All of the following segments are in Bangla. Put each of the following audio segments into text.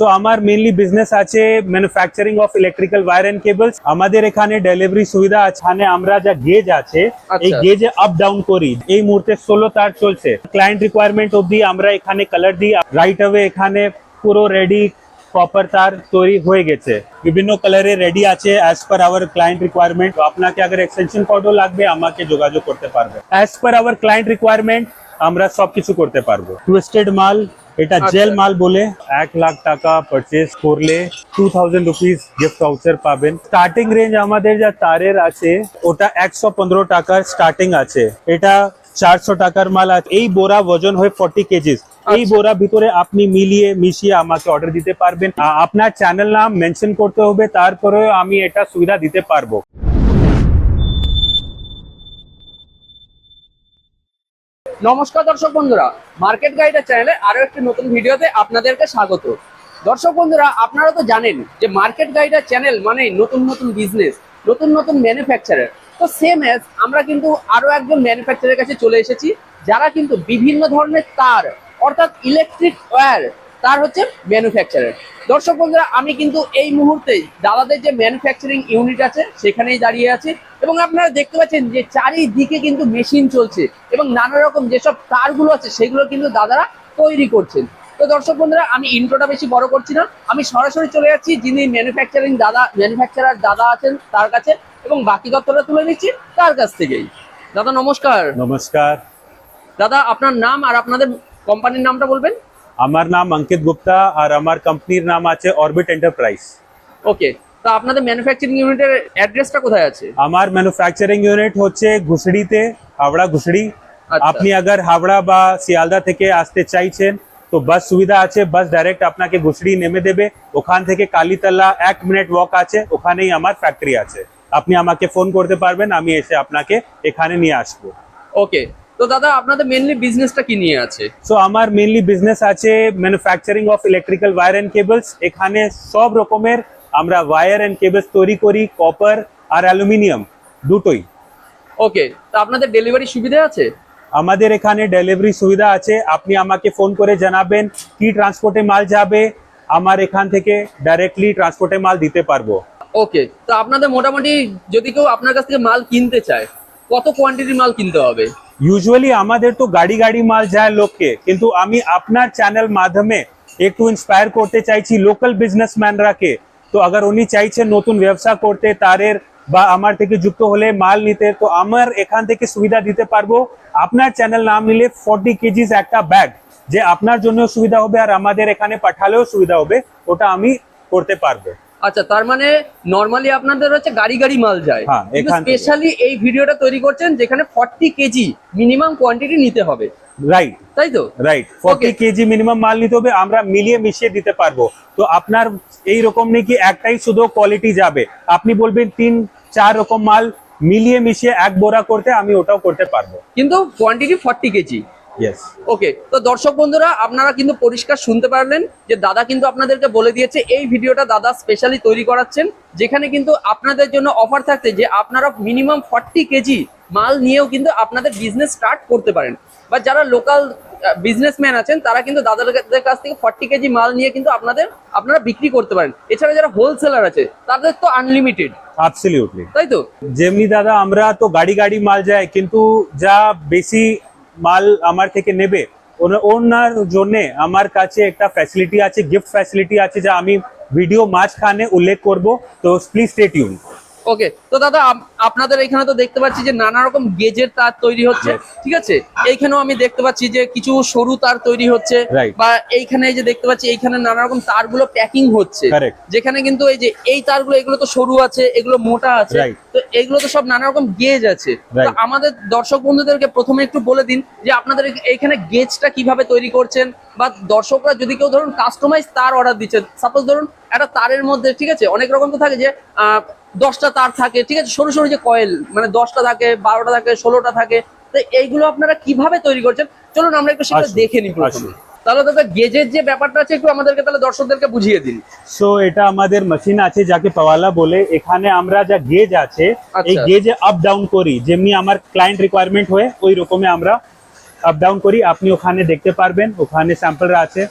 সো আমার মেইনলি বিজনেস আছে manufacturing of electrical wire and cables আমাদের এখানে ডেলিভারি সুবিধা আছে। আমরা যা গেজ আছে এই। গেজে আপ ডাউন করি। এই মুহূর্তে ষোলো তার চলছে। ক্লায়েন্ট রিকোয়ারমেন্ট অবধি আমরা এখানে কালার দিই। রাইট অ্যাওয়ে এখানে পুরো রেডি কপার তার তৈরি হয়ে গেছে। বিভিন্ন কালারে রেডি আছে as per our client requirement আপনাকে আগে এক্সটেনশন কর্ডও লাগবে আমাকে যোগাযোগ করতে পারবে। As per our client requirement আমরা সবকিছু করতে পারব। টুয়েস্টেড মাল এটা আচ্ছা। জেল মাল বলে এক লাখ টাকা পারচেজ করলে two thousand rupees gift voucher পাবেন। স্টার্টিং রেঞ্জ আমাদের যা তারের আছে ওটা একশো পনেরো টাকার স্টার্টিং আছে। এটা চারশো টাকার মাল আছে। এই বোরা ওজন হয় ফর্টি কেজিস। এই আচ্ছা। বোরা ভিতরে আপনি মিলিয়ে মিশিয়ে আমাকে অর্ডার দিতে পারবেন। আপনার চ্যানেল নাম মেনশন করতে হবে তারপরে আমি এটা সুবিধা দিতে পারব। নমস্কার দর্শক বন্ধুরা মার্কেট গাইডের চ্যানেলে আরও একটি নতুন ভিডিওতে আপনাদেরকে স্বাগত। দর্শক বন্ধুরা, আপনারা তো জানেন যে মার্কেট গাইডের চ্যানেল মানে নতুন নতুন বিজনেস নতুন নতুন ম্যানুফ্যাকচারার তো সেম এজ আমরা কিন্তু আরও একজন ম্যানুফ্যাকচারের কাছে চলে এসেছি, যারা কিন্তু বিভিন্ন ধরনের তার, অর্থাৎ ইলেকট্রিক ওয়্যার তার হচ্ছে ম্যানুফ্যাকচারার দর্শক বন্ধুরা, আমি কিন্তু এই মুহূর্তে দাদাদের যে ম্যানুফ্যাকচারিং ইউনিট আছে, সেখানেই দাঁড়িয়ে আছি। এবং আপনারা দেখতে পাচ্ছেন যে চারিদিকে কিন্তু মেশিন চলছে এবং নানা রকম যেসব তারগুলো আছে সেগুলো কিন্তু দাদারা তৈরি করছেন। তো দর্শক বন্ধুরা আমি ইন্ট্রোটা বেশি বড় করছি না। আমি সরাসরি চলে যাচ্ছি যিনি ম্যানুফ্যাকচারিং দাদা ম্যানুফ্যাকচারার দাদা আছেন তার কাছে এবং বাকি তথ্যটা তুলে নিচ্ছি তার কাছ থেকেই। দাদা নমস্কার। নমস্কার। দাদা আপনার নাম আর আপনাদের কোম্পানির নামটা বলবেন? আমার নাম অঙ্কিত গুপ্তা আর আমার কোম্পানির নাম আছে অরবিট এন্টারপ্রাইজ ওকে তো আপনাদের ম্যানুফ্যাকচারিং ইউনিটের অ্যাড্রেসটা কোথায় আছে? আমার ম্যানুফ্যাকচারিং ইউনিট হচ্ছে ঘুষড়িতে হাওড়া ঘুষড়ি। আচ্ছা। আপনি আগার হাওড়া বা শিয়ালদা থেকে আসতে চাইছেন তো বাস সুবিধা আছে বাস ডাইরেক্ট আপনাকে ঘুষড়ি নেমে দেবে। ওখান থেকে কালীতলা এক মিনিট ওয়াক আছে ওখানেই আমার ফ্যাক্টরি আছে। আপনি আমাকে ফোন করতে পারবেন আমি এসে আপনাকে এখানে নিয়ে আসব। ওকে তো দাদা আপনাদের মেনলি বিজনেসটা কি নিয়ে আছে? সো আমার মেইনলি বিজনেস আছে manufacturing of electrical wire and cables এখানে সব রকমের আমরা ওয়্যার এন্ড কেবলস তৈরি করি কপার আর অ্যালুমিনিয়াম দুটোই। ওকে তো আপনাদের ডেলিভারি সুবিধা আছে? আমাদের এখানে ডেলিভারি সুবিধা আছে। আপনি আমাকে ফোন করে জানাবেন কি ট্রান্সপোর্টে মাল যাবে। আমার এখান থেকে ডাইরেক্টলি ট্রান্সপোর্টে মাল দিতে পারব। ওকে তো আপনাদের মোটামুটি যদি কেউ আপনার কাছ থেকে মাল কিনতে চায় কত কোয়ান্টিটির মাল কিনতে হবে? ইউজুয়ালি আমাদের তো গাড়ি গাড়ি মাল যায় লোককে কিন্তু আমি আপনার চ্যানেল মাধ্যমে একটু ইন্সপায়ার করতে চাইছি লোকাল বিজনেসম্যানরাকে তো আগার উনি চাইছেন নতুন ব্যবসা করতে তারের বা আমার থেকে যুক্ত হলে মাল নিতে তো আমার এখান থেকে সুবিধা দিতে পারব। আপনার চ্যানেল নাম নিলে ফর্টি কেজিস একটা ব্যাগ যে আপনার জন্য সুবিধা হবে আর আমাদের এখানে পাঠালেও সুবিধা হবে ওটা আমি করতে পারব। আচ্ছা তার মানে নর্মালি আপনাদের হচ্ছে গাড়ি গাড়ি মাল যায়। হ্যাঁ। স্পেশালি এই ভিডিওটা তৈরি করছেন যেখানে ফর্টি কেজি মিনিমাম কোয়ান্টিটি নিতে হবে। রাইট তাই তো? Right forty. কেজি মিনিমাম মাল নিতে হবে আমরা মিলিয়ে মিশিয়ে দিতে পারব। তো আপনার এই রকম নেই কি একটাই শুধু কোয়ালিটি যাবে। আপনি বলবেন তিন চার রকম মাল মিলিয়ে মিশিয়ে এক বোরা করতে আমি ওটাও করতে পারব। কিন্তু quantity forty KG yes okay তো দর্শক বন্ধুরা আপনারা কিন্তু পরিষ্কার শুনতে পারলেন যে দাদা কিন্তু আপনাদেরকে বলে দিয়েছে এই ভিডিওটা দাদা স্পেশালি তৈরি করাচ্ছেন যেখানে কিন্তু আপনাদের জন্য অফার থাকছে যে আপনারা মিনিমাম ফর্টি কেজি মাল নিয়েও কিন্তু আপনাদের বিজনেস স্টার্ট করতে পারেন। বা যারা লোকাল বিজনেসম্যান আছেন তারা কিন্তু দাদাদের কাছ থেকে ফর্টি কেজি মাল নিয়ে কিন্তু আপনাদের আপনারা বিক্রি করতে পারেন। এছাড়া যারা হোলসেলার আছে তাদের তো আনলিমিটেড অ্যাবসলিউটলি তাই তো? যেমনি দাদা আমরা তো গাড়ি গাড়ি মাল যায় কিন্তু যা বেশি মাল আমার থেকে নেবে ওনা- ওনার জন্য আমার কাছে একটা ফ্যাসিলিটি আছে গিফট ফ্যাসিলিটি আছে যা আমি ভিডিও মাঝখানে উল্লেখ করব। তো প্লিজ স্টে টিউন ওকে তো দাদা আপনাদের এখানে তো দেখতে পাচ্ছি যে নানা রকম গেজের তার তৈরি হচ্ছে। ঠিক আছে? এইখানেও আমি দেখতে পাচ্ছি যে কিছু সরু তার তৈরি হচ্ছে। বা এইখানে যে দেখতে পাচ্ছি এইখানে নানা রকম তারগুলো প্যাকিং হচ্ছে। যেখানে কিন্তু এই যে এই তারগুলো এগুলো তো সরু আছে এগুলো মোটা আছে। তো এগুলো তো সব নানা রকম গেজ আছে। তো আমাদের দর্শক বন্ধুদেরকে প্রথমে একটু বলে দিন যে আপনাদের এইখানে গেজটা কীভাবে তৈরি করছেন বা দর্শকরা যদি কেউ ধরুন কাস্টমাইজ তার অর্ডার দিচ্ছেন সাপোজ ধরুন একটা তারের মধ্যে ঠিক আছে? অনেক রকম তো থাকে যে আহ, দশটা তার থাকে ঠিক আছে? সরু সরু যে কয়েল মানে দশটা থাকে বারোটা থাকে ষোলোটা থাকে তো এইগুলো আপনারা কীভাবে তৈরি করছেন? চলুন আমরা একটু সেটা দেখে নিই প্রথমে। তাহলে দাদা গেজের যে ব্যাপারটা আছে একটু আমাদেরকে তাহলে দর্শকদেরকে বুঝিয়ে দিন। সো এটা আমাদের মেশিন আছে যাকে পাওয়ালা বলে। এখানে আমরা যা গেজ আছে এই। গেজে আপ ডাউন করি। যেমনি আমার ক্লায়েন্ট রিকোয়ারমেন্ট হয় ওই রকমে আমরা আপ ডাউন করি। আপনি ওখানে দেখতে পারবেন ওখানে স্যাম্পল আছে।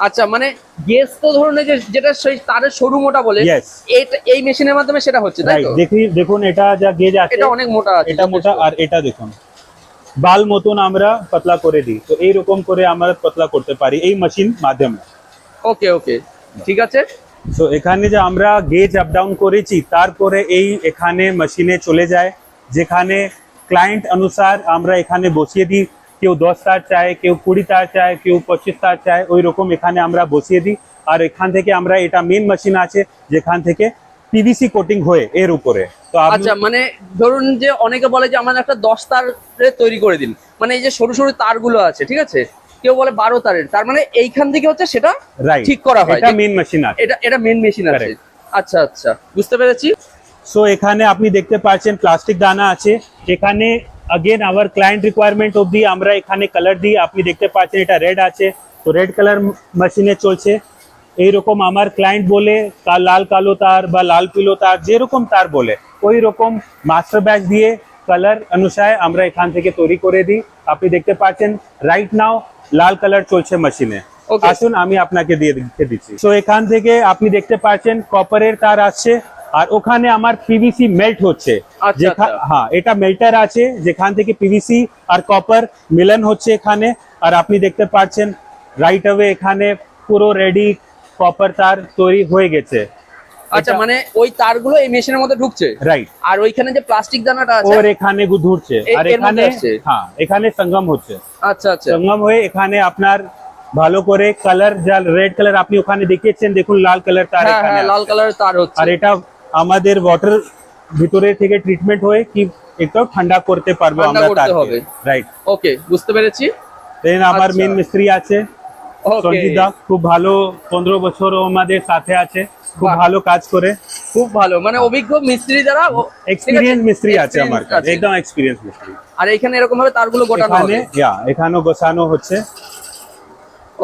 আচ্ছা মানে গেস তো ধরুন এই যে যেটা সেই তারের সরু মোটা বলে এই মেশিনের মাধ্যমে সেটা হচ্ছে তাই তো? দেখি দেখুন এটা যা গেজ আছে এটা অনেক মোটা আছে এটা মোটা আর এটা দেখুন। বাল মতন আমরা পাতলা করে দিই তো এইরকম করে আমরা পাতলা করতে পারি এই মেশিন মাধ্যমে। ওকে ওকে ঠিক আছে। তো এখানে যে আমরা গেজ আপ ডাউন করেছি তারপরে এই এখানে মেশিনে চলে যায় যেখানে ক্লায়েন্ট অনুসার আমরা এখানে বসিয়ে দিই কেউ দশ তার চায় কেউ কুড়ি তার চায় কেউ পঁচিশ তার চায় ওই রকম এখানে আমরা বসিয়ে দিই। আর এখান থেকে আমরা এটা মেন মেশিন আছে যেখান থেকে পিভিসি কোটিং হয়ে এর উপরে। তো আচ্ছা মানে ধরুন যে অনেকে বলে যে আমার একটা দশ তারের তৈরি করে দিন। মানে এই যে সরু সরু তারগুলো আছে ঠিক আছে? কেউ বলে বারো তারের তার মানে এইখান থেকে হচ্ছে সেটা ঠিক করা হয়। এটা মেন মেশিন আছে। এটা এটা মেন মেশিন আছে। আচ্ছা আচ্ছা বুঝতে পেরেছি? সো এখানে আপনি দেখতে পাচ্ছেন প্লাস্টিক দানা আছে। এখানে again our রিকোয়ারমেন্ট requirement অবধি আমরা এখানে কালার দিই আপনি দেখতে পাচ্ছেন এটা রেড আছে। তো রেড কালার মেশিনে চলছে। এইরকম আমার ক্লায়েন্ট বলে লাল কালো তার বা লাল পিলো তার যেরকম তার বলে। ওই রকম মাস্টার ব্যাচ দিয়ে কালার অনুসারে আমরা এখান থেকে তৈরি করে দিই। আপনি দেখতে পাচ্ছেন রাইট নাও লাল কালার চলছে মেশিনে আসুন আমি আপনাকে দিয়ে দিচ্ছি। তো এখান থেকে আপনি দেখতে পাচ্ছেন কপারের তার আসছে। আর ওখানে আমার পিভিসি মেল্ট হচ্ছে। আচ্ছা, আচ্ছা। হ্যাঁ এটা মেল্টার আছে যেখান থেকে পিভিসি আর কপার মিলন হচ্ছে এখানে। আর আপনি দেখতে পাচ্ছেন রাইট অ্যাওয়ে এখানে পুরো রেডি কপার তার তৈরি হয়ে গেছে। আচ্ছা মানে ওই তারগুলো এই মেশিনের মধ্যে ঢুকছে? রাইট আর ওইখানে যে প্লাস্টিক দানাটা আছে? ওর এখানে ঘুরছে। আর এখানে হ্যাঁ এখানে সঙ্গম হচ্ছে। আচ্ছা আচ্ছা। সঙ্গম হয়ে এখানে আপনার ভালো করে কালার যা রেড কালার আপনি ওখানে দেখিয়েছেন দেখুন লাল কালার তার হ্যাঁ এখানে হ্যাঁ লাল আছে। কালারের তার হচ্ছে। আর এটা আমাদের ওয়াটার ভিতরে থেকে ট্রিটমেন্ট হয়ে কি একটু ঠান্ডা করতে পারব আমরা তারকে রাইট ওকে বুঝতে পেরেছি। দেন আমার আচ্ছা। মেন মিস্ত্রি আছে ওকে সঞ্জিত দা খুব ভালো পনেরো বছর আমাদের সাথে আছে খুব ভালো কাজ করে। খুব ভালো মানে অভিজ্ঞ মিস্ত্রি যারা এক্সপিরিয়েন্স মিস্ত্রি আছে আমার কাছে একদম এক্সপিরিয়েন্স মিস্ত্রি। আর এখানে এরকম ভাবে তারগুলো গোটানো হবে? ইয়া এখানেও গোছানো হচ্ছে।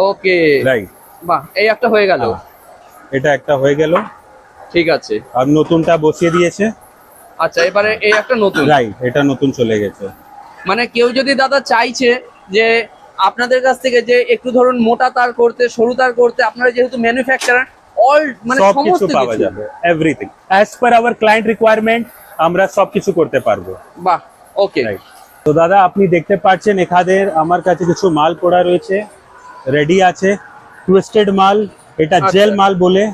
ওকে রাইট বাহ এই একটা হয়ে গেল। এটা একটা হয়ে গেল। ঠিক আছে। আর নতুনটা বসিয়ে দিয়েছে। আচ্ছা এবারে এই একটা নতুন। রাইট এটা নতুন চলে গেছে। মানে কেউ যদি দাদা চাইছে যে আপনাদের কাছ থেকে যে একটু ধরুন মোটা তার করতে সরু তার করতে আপনারা যেহেতু ম্যানুফ্যাকচারার অল মানে সব কিছু পাওয়া যাবে everything as per our client requirement আমরা সব কিছু করতে পারব। বাহ ওকে তো দাদা আপনি দেখতে পাচ্ছেন এখাদের আমার কাছে কিছু মাল পড়া রয়েছে। রেডি আছে। টুইস্টেড মাল এটা আচ্ছা। জেল মাল বলে।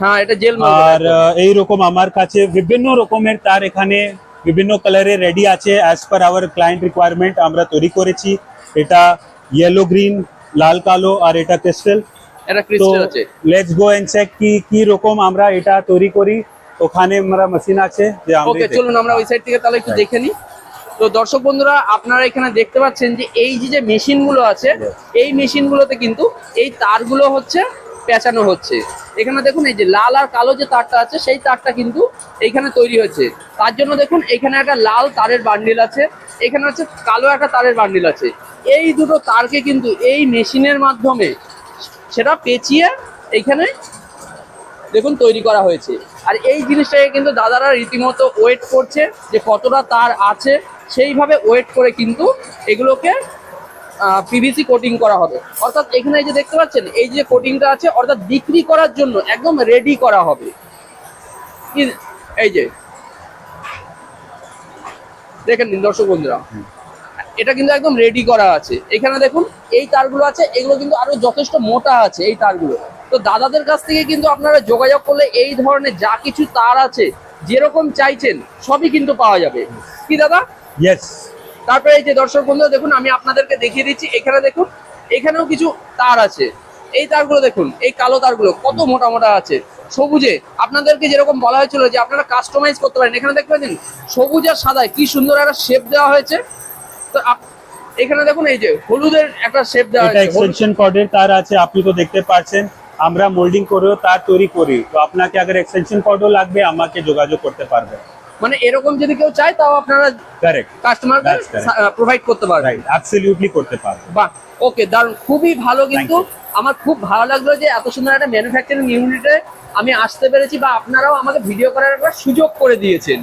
হ্যাঁ এটা জেল আর এই রকম আমার কাছে বিভিন্ন রকমের তার এখানে বিভিন্ন কালারের রেডি আছে as per our client requirement আমরা তৈরি করেছি। এটা ইয়েলো গ্রিন লাল কালো আর এটা ক্রিস্টাল এটা ক্রিস্টাল আছে। লেটস গো এন্ড চেক কি কি রকম আমরা এটা তৈরি করি। ওখানে আমরা মেশিন আছে যে আমরা ওকে চলুন আমরা ওই সাইড থেকে তাহলে একটু দেখে নিই। তো দর্শক বন্ধুরা আপনারা এখানে দেখতে পাচ্ছেন যে এই যে যে মেশিনগুলো আছে এই মেশিন গুলোতে কিন্তু এই তারগুলো হচ্ছে পেঁচানো হচ্ছে। এখানে দেখুন, এই যে লাল আর কালো যে তারটা আছে, সেই তারটা কিন্তু এইখানে তৈরি হচ্ছে। তার জন্য দেখুন, এখানে একটা লাল তারের বান্ডিল আছে, এখানে হচ্ছে কালো একটা তারের বান্ডিল আছে। এই দুটো তারকে কিন্তু এই মেশিনের মাধ্যমে সেটা পেঁচিয়ে এইখানে দেখুন, তৈরি করা হয়েছে। আর এই জিনিসটাকে কিন্তু দাদারা রীতিমতো ওয়েট করছে যে কতটা তার আছে। সেইভাবে ওয়েট করে কিন্তু এগুলোকে পিভিসি কোটিং করা হবে। অর্থাৎ এখানে যে দেখতে পাচ্ছেন, এই যে কোটিংটা আছে, অর্থাৎ বিক্রি করার জন্য একদম রেডি করা হবে। এই যে, দেখেন নিন দর্শক বন্ধুরা, এটা কিন্তু একদম রেডি করা আছে। এখানে দেখুন, এই তারগুলো আছে, এগুলো কিন্তু আরও যথেষ্ট মোটা আছে এই তারগুলো। তো দাদাদের কাছ থেকে কিন্তু আপনারা যোগাযোগ করলে এই ধরনের যা কিছু তার আছে, যেরকম চাইছেন, সবই কিন্তু পাওয়া যাবে। কি দাদা? ইয়েস তারপরে এই যে দর্শক বন্ধুরা দেখুন আমি আপনাদেরকে দেখিয়ে দিচ্ছি। এখানে দেখুন এখানেও কিছু তার আছে। এই তারগুলো দেখুন এই কালো তারগুলো কত মোটা মোটা আছে। সবুজে আপনাদেরকে যেরকম বলা হয়েছিল যে আপনারা কাস্টমাইজ করতে পারেন। এখানে দেখতে পাচ্ছেন সবুজ আর সাদায় কি সুন্দর একটা শেপ দেওয়া হয়েছে। তো এখানে দেখুন এই যে হলুদের একটা শেপ দেওয়া হয়েছে। এক্সটেনশন কর্ডের তার আছে আপনি তো দেখতে পাচ্ছেন। আমরা মোল্ডিং করেও তার তৈরি করি। তো আপনাকে আগে এক্সটেনশন কর্ডও লাগবে আমাকে যোগাযোগ করতে পারবে। মানে এরকম যদি কেউ চায় তাও আপনারা কারেক্ট কাস্টমারকে That's প্রোভাইড করতে পারবেন। রাইট অ্যাবসলিউটলি করতে পারবে বাহ ওকে দারুণ খুবই ভালো কিন্তু আমার খুব ভালো লাগল যে এত সুন্দর একটা ম্যানুফ্যাকচারিং ইউনিটে আমি আসতে পেরেছি বা আপনারাও আমাকে ভিডিও করার একটা সুযোগ করে দিয়েছেন।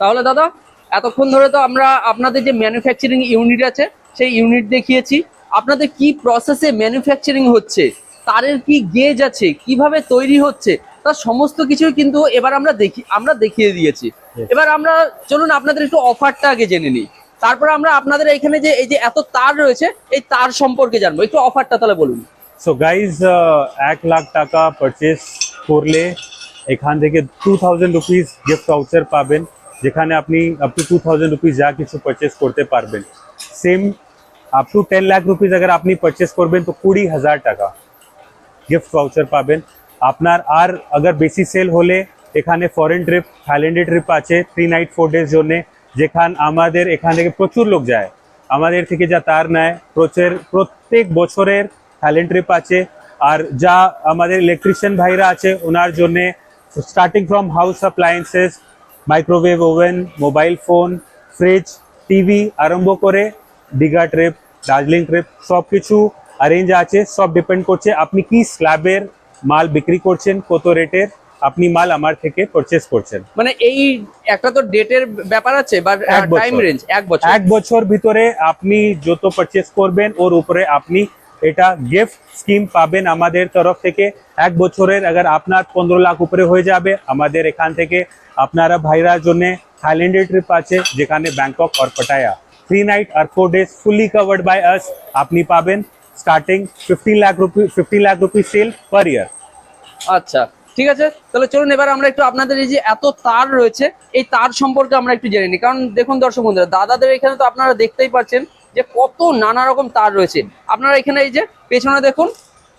তাহলে দাদা এতক্ষণ ধরে তো আমরা আপনাদের যে ম্যানুফ্যাকচারিং ইউনিট আছে সেই ইউনিট দেখিয়েছি। আপনাদের কি প্রসেসে ম্যানুফ্যাকচারিং হচ্ছে? তারের কি গেজ আছে? কীভাবে তৈরি হচ্ছে? তার সমস্ত কিছুই কিন্তু এবার আমরা দেখি আমরা দেখিয়ে দিয়েছি. এবার আমরা চলুন আপনাদের একটু অফারটা আগে জেনে নিই। তারপরে আমরা আপনাদের এখানে যে এই যে এত তার রয়েছে এই তার সম্পর্কে জানব। একটু অফারটা তাহলে বলুন। সো গাইজ এক লাখ টাকা পারচেস করলে এখান থেকে two thousand rupees gift voucher পাবেন যেখানে আপনি up to two thousand rupees যা কিছু পারচেস করতে পারবেন। Same up to ten lakh rupees আগে আপনি পারচেস করবেন তো কুড়ি হাজার টাকা গিফট ভাউচার পাবেন। আপনার আর আগে বেশি সেল হলে এখানে ফরেন ট্রিপ থাইল্যান্ডে ট্রিপ আছে থ্রি নাইট ফোর ডেজ জন্যে, যেখান আমাদের, এখান থেকে প্রচুর লোক যায়। আমাদের থেকে যা তার নেয়, প্রচুর, প্রত্যেক বছরের থাইল্যান্ড ট্রিপ আছে। আর যা আমাদের ইলেকট্রিশিয়ান ভাইরা আছে, ওনার জন্যে starting from house appliances microwave oven mobile phone fridge TV আরম্ভ করে দীঘা ট্রিপ দার্জিলিং ট্রিপ সব কিছু অ্যারেঞ্জ আছে। সব ডিপেন্ড করছে আপনি কি স্ল্যাবের মাল বিক্রি করছেন, কত রেটের আপনি মাল আমার থেকে পারচেস করছেন। মানে এই একটা তো ডেটের ব্যাপার আছে বা। টাইম রেঞ্জ এক বছর। এক বছর ভিতরে আপনি যত পারচেস করবেন ওর উপরে আপনি এটা গিফট স্কিম পাবেন আমাদের তরফ থেকে। এক বছরের আগার আপনার পনেরো লাখ উপরে হয়ে যাবে। আমাদের এখান থেকে আপনারা ভাইরার জন্য থাইল্যান্ডের ট্রিপ আছে যেখানে ব্যাংকক আর Pattaya three night R four days fully covered by us আপনি পাবেন starting fifteen lakh rupee fifteen lakh rupee sale per year আচ্ছা। ঠিক আছে? তাহলে চলুন, এবার আমরা একটু আপনাদের এই যে এত তার রয়েছে, এই তার সম্পর্কে আমরা একটু জেনে নিই। কারণ দেখুন দর্শক বন্ধুরা, দাদাদের এখানে তো আপনারা দেখতেই পাচ্ছেন যে কত নানা রকম তার রয়েছে। আপনারা এখানে এই যে পেছনে দেখুন,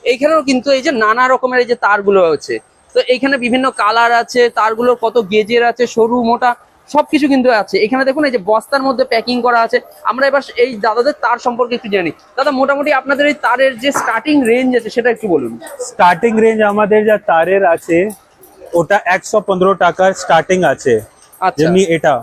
এইখানেও কিন্তু এই যে নানা রকমের এই যে তারগুলো রয়েছে। তো এইখানে বিভিন্ন কালার আছে, তারগুলোর কত গেজের আছে, সরু, মোটা সবকিছু কিন্তু আছে। এখানে দেখুন এই যে বস্তার মধ্যে প্যাকিং করা আছে। আমরা এবার এই দাদাদের তার সম্পর্কে একটু জানি দাদা মোটামুটি আপনাদের এই তারের যে স্টার্টিং রেঞ্জ আছে সেটা একটু বলুন। স্টার্টিং রেঞ্জ আমাদের যা তারের আছে ওটা একশো পনেরো টাকার স্টার্টিং আছে। আচ্ছা। যেমনি এটা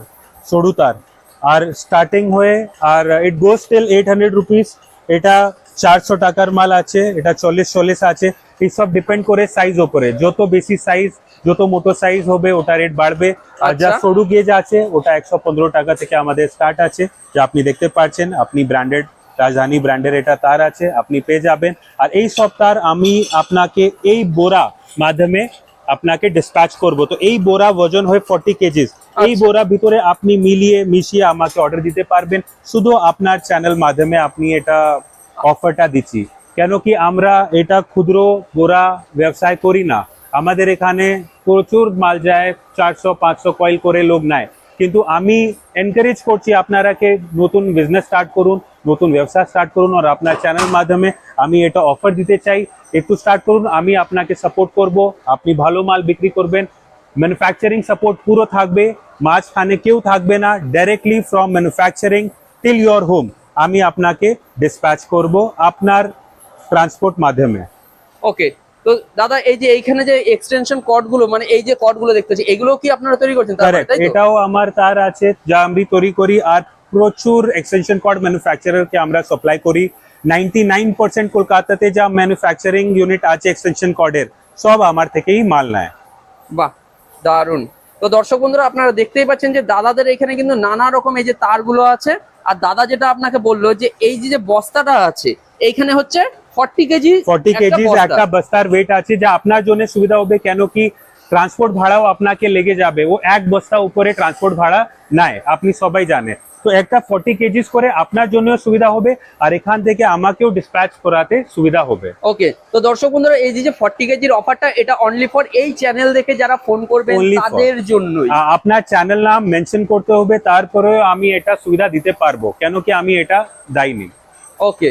সরু তার। আর স্টার্টিং হয়ে আর it goes till eight hundred rupees এটা চারশো টাকার মাল আছে এটা চল্লিশ চল্লিশ আছে। এইসব ডিপেন্ড করে সাইজ উপরে যত বেশি সাইজ যত মোটো সাইজ হবে ওটা রেট বাড়বে। আর যা আচ্ছা। সরু গেজ আছে ওটা একশো পনেরো টাকা থেকে আমাদের স্টার্ট আছে। যা আপনি দেখতে পাচ্ছেন আপনি ব্র্যান্ডেড রাজধানী ব্র্যান্ডের এটা তার আছে আপনি পেয়ে যাবেন। আর এই সব তার আমি আপনাকে এই বোরা মাধ্যমে আপনাকে ডিসপ্যাচ করব। তো এই বোরা ওজন হয় ফর্টি কেজিস এই আচ্ছা। বোরা ভিতরে আপনি মিলিয়ে মিশিয়ে আমাকে অর্ডার দিতে পারবেন। শুধু আপনার চ্যানেল মাধ্যমে আপনি এটা অফারটা দিচ্ছি। কেন কি আমরা এটা ক্ষুদ্র বোরা ব্যবসায় করি না। আমাদের এখানে প্রচুর মাল যায়, চারশো, পাঁচশো কয়েল করে লোক নেয়। কিন্তু আমি এনকারেজ করছি আপনারাকে নতুন বিজনেস স্টার্ট করুন, নতুন ব্যবসা স্টার্ট করুন আর আপনার চ্যানেল মাধ্যমে আমি এটা অফার দিতে চাই। একটু স্টার্ট করুন, আমি আপনাকে সাপোর্ট করব, আপনি ভালো মাল বিক্রি করবেন। ম্যানুফ্যাকচারিং সাপোর্ট পুরো থাকবে, মাঝখানে কেউ থাকবে না directly from manufacturing till your home আমি আপনাকে ডিসপ্যাচ করব আপনার ট্রান্সপোর্ট মাধ্যমে। ওকে তো দাদা এই যে এইখানে যে এক্সটেনশন কর্ডগুলো মানে এই যে কর্ডগুলো দেখতেছি এগুলো কি আপনারা তৈরি করছেন? এটাও আমার তার আছে যা আমি তৈরি করি আর প্রচুর এক্সটেনশন কর্ড ম্যানুফ্যাকচারারকে আমরা সাপ্লাই করি। নাইনটি নাইন পার্সেন্ট কলকাতাতে যা ম্যানুফ্যাকচারিং ইউনিট আছে এক্সটেনশন কর্ডের সব আমার থেকেই মাল নেয়। বাহ দারুণ তো দর্শক বন্ধুরা আপনারা দেখতেই পাচ্ছেন যে দাদাদের এখানে কিন্তু নানা রকম এই যে তারগুলো আছে আর দাদা যেটা আপনাকে বলল যে এই যে যে বস্তাটা আছে এইখানে হচ্ছে ফর্টি কেজি ফর্টি কেজি একটা বস্তার ওয়েট আছে যা আপনার জন্য সুবিধা হবে। কেন কি ট্রান্সপোর্ট ভাড়াও আপনাকে লেগে যাবে। ও এক বস্তা উপরে ট্রান্সপোর্ট ভাড়া নাই আপনি সবাই জানেন। তো একটা ফর্টি কেজিস করে আপনার জন্য সুবিধা হবে আর এখান থেকে আমাকেও ডিসপ্যাচ করাতে সুবিধা হবে। ওকে তো দর্শক বন্ধুরা এই যে ফর্টি কেজির অফারটা এটা অনলি ফর এই চ্যানেল দেখে যারা ফোন করবে তাদের জন্যই। আ- আপনার চ্যানেল নাম মেনশন করতে হবে তারপরে আমি এটা সুবিধা দিতে পারব কেন কি আমি এটা দাইনি। ওকে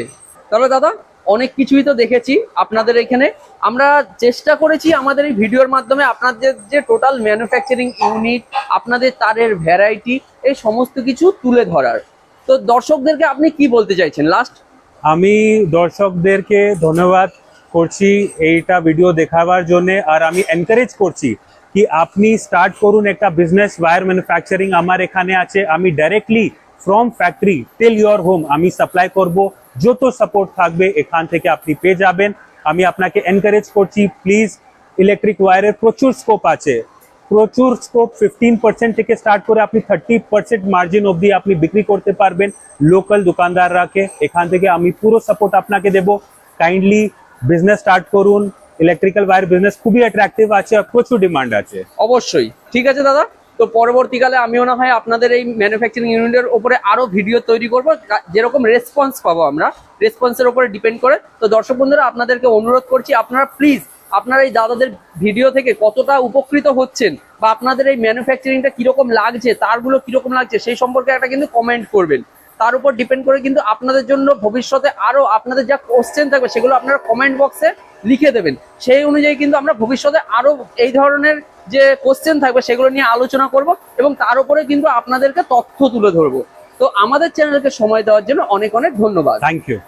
তাহলে দাদা অনেক কিছুই তো দেখেছি আপনাদের এখানে। আমরা চেষ্টা করেছি আমাদের এই ভিডিওর মাধ্যমে আপনাদের যে টোটাল ম্যানুফ্যাকচারিং ইউনিট আপনাদের তারের ভ্যারাইটি এই সমস্ত কিছু তুলে ধরার। তো দর্শকদেরকে আপনি কি বলতে চাইছেন? লাস্ট আমি দর্শকদেরকে ধন্যবাদ করছি এইটা ভিডিও দেখাবার জন্যে, আর আমি এনকারেজ করছি কি আপনি স্টার্ট করুন একটা বিজনেস ওয়্যার ম্যানুফ্যাকচারিং আমার এখানে আছে, আমি directly from factory till your home আমি সাপ্লাই করব। যত সাপোর্ট থাকবে এখান থেকে আপনি পেয়ে যাবেন। আমি আপনাকে এনকারেজ করছি প্লিজ ইলেকট্রিক ওয়্যারের প্রচুর স্কোপ আছে। প্রচুর স্কোপ ফিফটিন পার্সেন্ট থেকে স্টার্ট করে আপনি থার্টি পার্সেন্ট মার্জিন অবধি আপনি বিক্রি করতে পারবেন লোকাল দোকানদাররাকে। এখান থেকে আমি পুরো সাপোর্ট আপনাকে দেব। কাইন্ডলি বিজনেস স্টার্ট করুন। ইলেকট্রিক্যাল ওয়্যার বিজনেস খুবই অ্যাট্রাকটিভ আছে আর প্রচুর ডিমান্ড আছে। অবশ্যই। ঠিক আছে, দাদা? তো পরবর্তীকালে আমিও না হয় আপনাদের এই ম্যানুফ্যাকচারিং ইউনিটের উপরে আরও ভিডিও তৈরি করব। যেরকম রেসপন্স পাবো আমরা। রেসপন্সের উপরে ডিপেন্ড করে। তো দর্শক বন্ধুরা, আপনাদেরকে অনুরোধ করছি, আপনারা প্লিজ আপনারা এই দাদাদের ভিডিও থেকে কতটা উপকৃত হচ্ছেন বা আপনাদের এই ম্যানুফ্যাকচারিংটা কীরকম লাগছে, তারগুলো কীরকম লাগছে, সেই সম্পর্কে একটা কিন্তু কমেন্ট করবেন। তার উপর ডিপেন্ড করে কিন্তু আপনাদের জন্য ভবিষ্যতে আরও আপনাদের যা কোশ্চেন থাকবে, সেগুলো আপনারা কমেন্ট বক্সে লিখে দেবেন। সেই অনুযায়ী কিন্তু আমরা ভবিষ্যতে আরও এই ধরনের যে কোশ্চেন থাকবে সেগুলো নিয়ে আলোচনা করব এবং তার উপরে কিন্তু আপনাদেরকে তথ্য তুলে ধরবো। তো আমাদের চ্যানেলকে সময় দেওয়ার জন্য অনেক অনেক ধন্যবাদ। Thank you